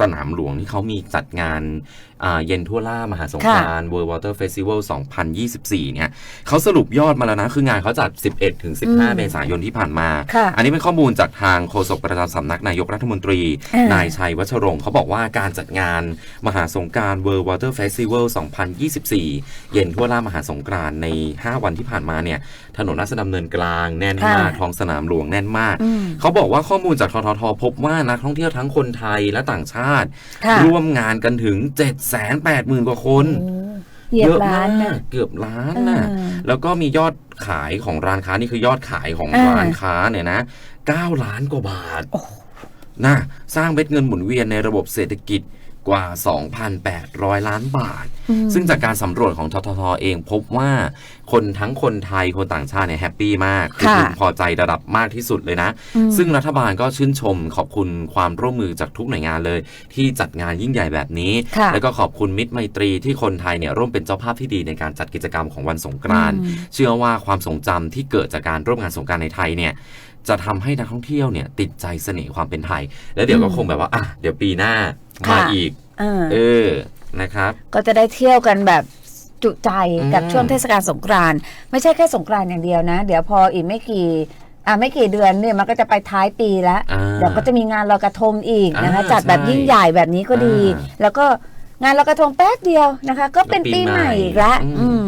สนามหลวงที่เขามีจัดงานอ่าเย็นทั่วล่ามหาสงกรานต์ World Water Festival 2024 เนี่ยเขาสรุปยอดมาแล้วนะ คืองานเขาจัด 11 ถึงอืม15 เมษายนที่ผ่านมาค่ะอันนี้เป็นข้อมูลจากทางโฆษกประจำสำนักนายกรัฐมนตรีเออนายชัยวัชรงค์เขาบอกว่าการจัดงานมหาสงกราร World Water Festival 2024 เย็นทั่วล่ามหาสงกรานต์ใน 5 วันที่ผ่านมาเนี่ยถนนราชดำเนินกลางแน่นมากค่ะท้องสนามหลวงแน่นมากอืมเขาบอกว่าข้อมูลจากทททพบว่านักท่องเที่ยวทั้งคนไทยและต่างชาติค่ะร่วมงานกันถึง 780,000 กว่าคนโอ้เหยียบล้านเยนะอะมากเกือบล้านเอนะอแล้วก็มียอดขายของร้านค้านี่คือยอดขายของอ่าร้านค้าเนี่ยนะ9ล้านกว่าบาทโอ้โหนะสร้างเม็ดเงินหมุนเวียนในระบบเศรษฐกิจ กว่า 2,800 ล้านบาทอืมซึ่งจากการสำรวจของทททเองพบว่าคนทั้งคนไทยคนต่างชาติเนี่ยแฮปปี้มากคือค่ะพึงพอใจระดับมากที่สุดเลยนะอืมซึ่งรัฐบาลก็ชื่นชมขอบคุณความร่วมมือจากทุกหน่วยงานเลย ที่จัดงานยิ่งใหญ่แบบนี้ค่ะแล้วก็ขอบคุณมิตรไมตรีที่คนไทยเนี่ยร่วมเป็นเจ้าภาพที่ดีในการจัดกิจกรรมของวันสงกรานต์อืมเชื่อว่าความทรงจำที่เกิดจากการร่วมงานสงกรานต์ในไทยเนี่ยจะทำให้นักท่องเที่ยวเนี่ยติดใจเสน่ห์ความเป็นไทย แล้วเดี๋ยวก็อืมคงแบบว่าอะเดี๋ยวปีหน้าค่ะ มาอีกเออเออนะครับ ก็จะได้เที่ยวกันแบบจุใจกับอืมช่วงเทศกาลสงกรานต์ไม่ใช่แค่สงกรานต์อย่างเดียวนะ เดี๋ยวพออีกไม่กี่อ่าไม่กี่เดือนเนี่ยมันก็จะไปท้ายปีแล้วอ่าเดี๋ยวก็จะมีงานลอยกระทงอีกนะคะอ่าจัดแบบใช่ยิ่งใหญ่แบบนี้ก็ดีอ่าแล้วก็งานลอยกระทงแป๊บเดียวนะคะ ก็เป็นแล้วปีปีใหม่ใหม่อีกแล้วอืมอืม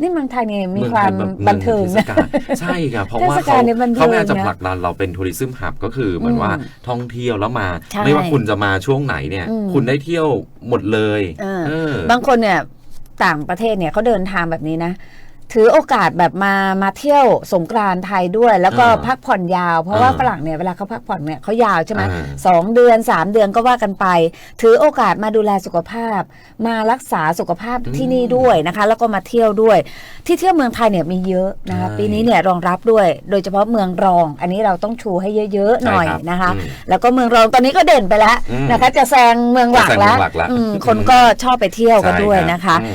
นี่เมืองไทยเนี่ยมีเองความไทยแบบบันเทิงเทศนะกาลใช่ครับเพราะว่าเทศกาเขาลเนี่ยบันเทิงเขาพยายามจะนะผลักดันเราเป็นทัวริซึมหับก็คือเหมือนอืมว่าท่องเที่ยวแล้วมาใช่ไม่ว่าคุณจะมาช่วงไหนเนี่ยอืมคุณได้เที่ยวหมดเลยเออเออบางคนเนี่ยต่างประเทศเนี่ยเขาเดินทางแบบนี้นะ ถือโอกาสแบบมามาเที่ยวสงกรานต์ไทยด้วย แล้วก็อ่าพักผ่อนยาว เพราะว่าอ่าฝรั่งเนี่ยเวลาเขาพักผ่อนเนี่ยเขายาวใช่ไหมอ่าสองเดือนสามเดือนก็ว่ากันไป ถือโอกาสมาดูแลสุขภาพ มารักษาสุขภาพอืมที่นี่ด้วยนะคะ แล้วก็มาเที่ยวด้วย ที่เที่ยวเมืองไทยเนี่ยมีเยอะนะคะใช่ ปีนี้เนี่ยรองรับด้วย โดยเฉพาะเมืองรอง อันนี้เราต้องชูให้เยอะๆหน่อยใช่รับนะคะ อืม แล้วก็เมืองรองตอนนี้ก็เด่นไปแล้วอืมนะคะ จะแซงเมืองหลักจะแซงเมืแล้อวงหลักแล้วอืมคนก็ชอบไปเที่ยวกันด้วยใช่รับนะคะ อืม